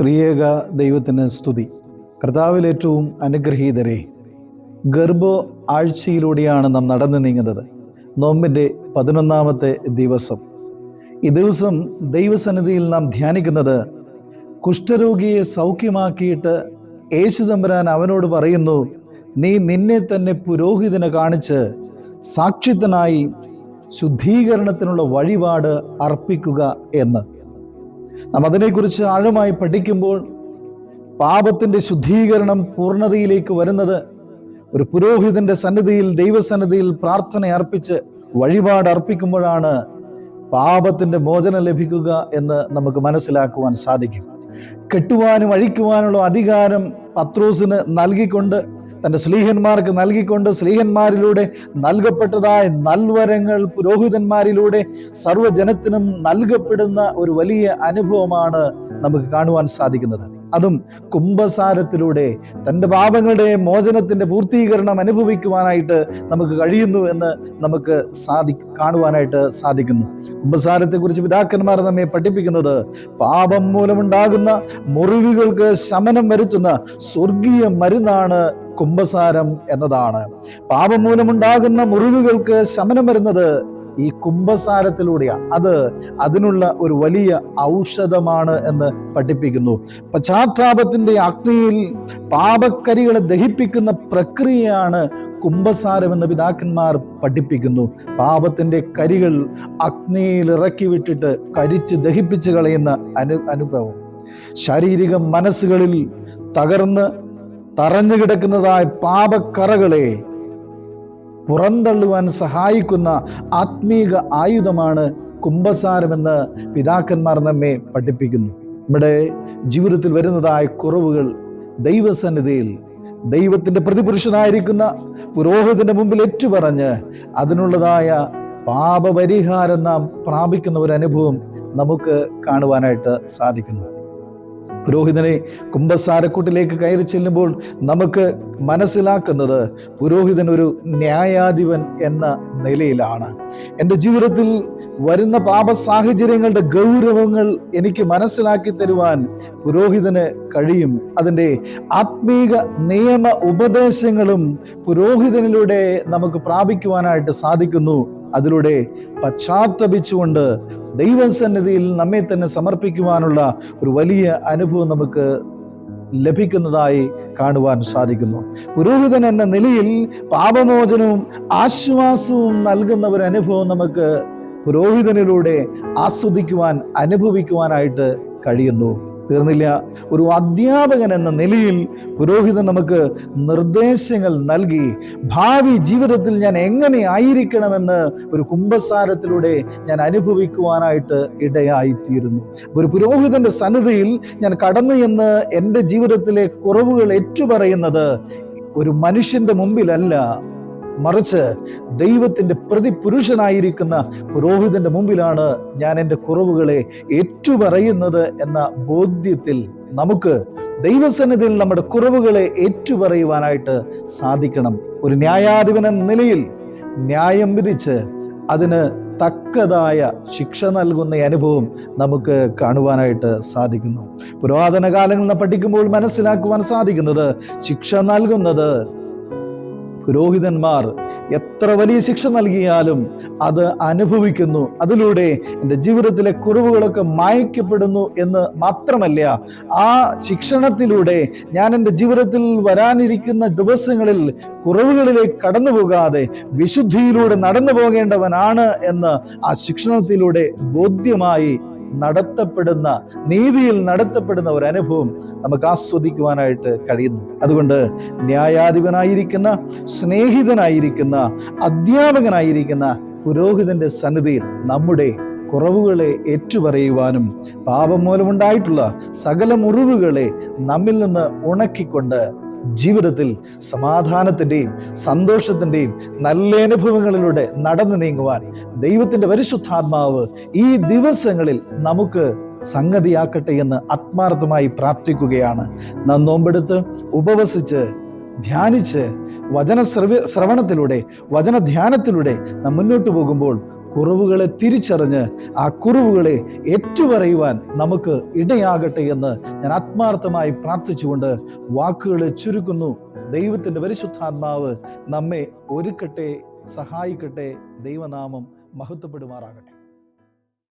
ത്രിയേക ദൈവത്തിന് സ്തുതി. കർത്താവിൽ ഏറ്റവും അനുഗ്രഹീതരെ ഗർഭ ആഴ്ചയിലൂടെയാണ് നാം നടന്നു നീങ്ങുന്നത്. നോമ്പിന്റെ പതിനൊന്നാമത്തെ ദിവസം. ഈ ദിവസം ദൈവസന്നിധിയിൽ നാം ധ്യാനിക്കുന്നത് കുഷ്ഠരോഗിയെ സൗഖ്യമാക്കിയിട്ട് യേശു തമ്പുരാൻ അവനോട് പറയുന്നു നീ നിന്നെ തന്നെ പുരോഹിതനെ കാണിച്ച് സാക്ഷിത്തനായി ശുദ്ധീകരണത്തിനുള്ള വഴിപാട് അർപ്പിക്കുക എന്ന്. നാം അതിനെക്കുറിച്ച് ആഴമായി പഠിക്കുമ്പോൾ പാപത്തിന്റെ ശുദ്ധീകരണം പൂർണതയിലേക്ക് വരുന്നത് ഒരു പുരോഹിതന്റെ സന്നിധിയിൽ ദൈവസന്നിധിയിൽ പ്രാർത്ഥന അർപ്പിച്ച് വഴിപാട് അർപ്പിക്കുമ്പോഴാണ് പാപത്തിന്റെ മോചനം ലഭിക്കുക എന്ന് നമുക്ക് മനസ്സിലാക്കുവാൻ സാധിക്കും. കെട്ടുവാനും അഴിക്കുവാനുള്ള അധികാരം പത്രോസിന് നൽകിക്കൊണ്ട് തന്റെ സ്ലീഹന്മാർക്ക് നൽകിക്കൊണ്ട് സ്ലീഹന്മാരിലൂടെ നൽകപ്പെട്ടതായ നൽവരങ്ങൾ പുരോഹിതന്മാരിലൂടെ സർവജനത്തിനും നൽകപ്പെടുന്ന ഒരു വലിയ അനുഭവമാണ് നമുക്ക് കാണുവാൻ സാധിക്കുന്നത്. അതും കുംഭസാരത്തിലൂടെ തന്റെ പാപങ്ങളുടെ മോചനത്തിന്റെ പൂർത്തീകരണം അനുഭവിക്കുവാനായിട്ട് നമുക്ക് കഴിയുന്നു എന്ന് നമുക്ക് സാധി കാണുവാനായിട്ട് സാധിക്കുന്നു. കുംഭസാരത്തെക്കുറിച്ച് പിതാക്കന്മാർ നമ്മെ പഠിപ്പിക്കുന്നത് പാപം മൂലമുണ്ടാകുന്ന മുറിവുകൾക്ക് ശമനം വരുത്തുന്ന സ്വർഗീയ മരുന്നാണ് കുംഭസാരം എന്നതാണ്. പാപം മൂലമുണ്ടാകുന്ന മുറിവുകൾക്ക് ശമനം വരുന്നത് ഈ കുംഭസാരത്തിലൂടെയാണ്. അത് അതിനുള്ള ഒരു വലിയ ഔഷധമാണ് എന്ന് പഠിപ്പിക്കുന്നു. പശ്ചാത്താപത്തിന്റെ അഗ്നിയിൽ പാപക്കരികളെ ദഹിപ്പിക്കുന്ന പ്രക്രിയയാണ് കുംഭസാരം എന്ന് പിതാക്കന്മാർ പഠിപ്പിക്കുന്നു. പാപത്തിന്റെ കരികൾ അഗ്നിയിൽ ഇറക്കി വിട്ടിട്ട് കരിച്ച് ദഹിപ്പിച്ച് കളയുന്ന അനു അനുഭവം. ശാരീരിക മനസ്സുകളിൽ തകർന്ന് തറഞ്ഞു കിടക്കുന്നതായ പാപക്കറകളെ പുറന്തള്ളുവാൻ സഹായിക്കുന്ന ആത്മീക ആയുധമാണ് കുംഭസാരമെന്ന് പിതാക്കന്മാർ നമ്മെ പഠിപ്പിക്കുന്നു. നമ്മുടെ ജീവിതത്തിൽ വരുന്നതായ കുറവുകൾ ദൈവസന്നിധിയിൽ ദൈവത്തിന്റെ പ്രതിപുരുഷനായിരിക്കുന്ന പുരോഹിതന്റെ മുമ്പിൽ ഏറ്റുപറഞ്ഞ് അതിനുള്ളതായ പാപപരിഹാരം നാം പ്രാപിക്കുന്ന ഒരു അനുഭവം നമുക്ക് കാണുവാനായിട്ട് സാധിക്കുന്നു. പുരോഹിതനെ കുംഭസാരക്കൂട്ടിലേക്ക് കയറി ചെല്ലുമ്പോൾ നമുക്ക് മനസ്സിലാക്കുന്നത് പുരോഹിതൻ ഒരു ന്യായാധിപൻ എന്ന നിലയിലാണ്. എന്റെ ജീവിതത്തിൽ വരുന്ന പാപ സാഹചര്യങ്ങളുടെ ഗൗരവങ്ങൾ എനിക്ക് മനസ്സിലാക്കി തരുവാൻ പുരോഹിതന് കഴിയും. അതിന്റെ ആത്മീക നിയമ ഉപദേശങ്ങളും പുരോഹിതനിലൂടെ നമുക്ക് പ്രാപിക്കുവാനായിട്ട് സാധിക്കുന്നു. അതിലൂടെ പശ്ചാത്തപിച്ചുകൊണ്ട് ദൈവസന്നിധിയിൽ നമ്മെ തന്നെ സമർപ്പിക്കുവാനുള്ള ഒരു വലിയ അനുഭവം നമുക്ക് ലഭിക്കുന്നതായി കാണുവാൻ സാധിക്കുന്നു. പുരോഹിതൻ എന്ന നിലയിൽ പാപമോചനവും ആശ്വാസവും നൽകുന്ന ഒരു അനുഭവം നമുക്ക് പുരോഹിതനിലൂടെ ആസ്വദിക്കുവാൻ അനുഭവിക്കുവാനായിട്ട് കഴിയുന്നു. തീർന്നില്ല. ഒരു അധ്യാപകൻ എന്ന നിലയിൽ പുരോഹിതൻ നമുക്ക് നിർദ്ദേശങ്ങൾ നൽകി ഭാവി ജീവിതത്തിൽ ഞാൻ എങ്ങനെ ആയിരിക്കണമെന്ന് ഒരു കുംഭസാരത്തിലൂടെ ഞാൻ അനുഭവിക്കുവാനായിട്ട് ഇടയായിത്തീരുന്നു. ഒരു പുരോഹിതന്റെ സന്നിധിയിൽ ഞാൻ കടന്നു എന്ന് എന്റെ ജീവിതത്തിലെ കുറവുകൾ ഏറ്റുപറയുന്നത് ഒരു മനുഷ്യന്റെ മുമ്പിലല്ല. മറിച്ച് ദൈവത്തിന്റെ പ്രതിപുരുഷനായിരിക്കുന്ന പുരോഹിതന്റെ മുമ്പിലാണ് ഞാൻ എന്റെ കുറവുകളെ ഏറ്റുപറയുന്നത് എന്ന ബോധ്യത്തിൽ നമുക്ക് ദൈവസന്നിധിയിൽ നമ്മുടെ കുറവുകളെ ഏറ്റുപറയുവാനായിട്ട് സാധിക്കണം. ഒരു ന്യായാധിപൻ എന്ന നിലയിൽ ന്യായം വിധിച്ച് അതിന് തക്കതായ ശിക്ഷ നൽകുന്ന അനുഭവം നമുക്ക് കാണുവാനായിട്ട് സാധിക്കുന്നു. പുരാതന കാലങ്ങളിൽ പഠിക്കുമ്പോൾ മനസ്സിലാക്കുവാൻ സാധിക്കുന്നത് ശിക്ഷ നൽകുന്നത് പുരോഹിതന്മാർ എത്ര വലിയ ശിക്ഷ നൽകിയാലും അത് അനുഭവിക്കുന്നു. അതിലൂടെ എന്റെ ജീവിതത്തിലെ കുറവുകളൊക്കെ മായ്ക്കപ്പെടുന്നു എന്ന് മാത്രമല്ല ആ ശിക്ഷണത്തിലൂടെ ഞാൻ എന്റെ ജീവിതത്തിൽ വരാനിരിക്കുന്ന ദിവസങ്ങളിൽ കുറവുകളിലേക്ക് കടന്നു പോകാതെ വിശുദ്ധിയിലൂടെ നടന്നു പോകേണ്ടവനാണ് എന്ന് ആ ശിക്ഷണത്തിലൂടെ ബോധ്യമായി നടത്തപ്പെടുന്ന നീതിയിൽ നടത്തപ്പെടുന്ന ഒരു അനുഭവം നമുക്ക് ആസ്വദിക്കുവാനായിട്ട് കഴിയുന്നു. അതുകൊണ്ട് ന്യായാധിപനായിരിക്കുന്ന സ്നേഹിതനായിരിക്കുന്ന അധ്യാപകനായിരിക്കുന്ന പുരോഹിതന്റെ സന്നിധിയിൽ നമ്മുടെ കുറവുകളെ ഏറ്റുപറയുവാനും പാപം മൂലമുണ്ടായിട്ടുള്ള സകല മുറിവുകളെ നമ്മിൽ നിന്ന് ഉണക്കിക്കൊണ്ട് ജീവിതത്തിൽ സമാധാനത്തിന്റെയും സന്തോഷത്തിന്റെയും നല്ല അനുഭവങ്ങളിലൂടെ നടന്നു നീങ്ങുവാൻ ദൈവത്തിന്റെ പരിശുദ്ധാത്മാവ് ഈ ദിവസങ്ങളിൽ നമുക്ക് സംഗതിയാക്കട്ടെ എന്ന് ആത്മാർത്ഥമായി പ്രാർത്ഥിക്കുകയാണ്. നാം നോമ്പെടുത്ത് ഉപവസിച്ച് ധ്യാനിച്ച് വചന ശ്രവ ശ്രവണത്തിലൂടെ വചന ധ്യാനത്തിലൂടെ നാം മുന്നോട്ട് പോകുമ്പോൾ കുറവുകളെ തിരിച്ചറിഞ്ഞ് ആ കുറവുകളെ ഏറ്റുപറയുവാൻ നമുക്ക് ഇടയാകട്ടെ എന്ന് ഞാൻ ആത്മാർത്ഥമായി പ്രാർത്ഥിച്ചുകൊണ്ട് വാക്കുകളെ ചുരുക്കുന്നു. ദൈവത്തിന്റെ പരിശുദ്ധാത്മാവ് നമ്മെ ഒരുക്കട്ടെ സഹായിക്കട്ടെ ദൈവനാമം മഹത്വപ്പെടുമാറാകട്ടെ.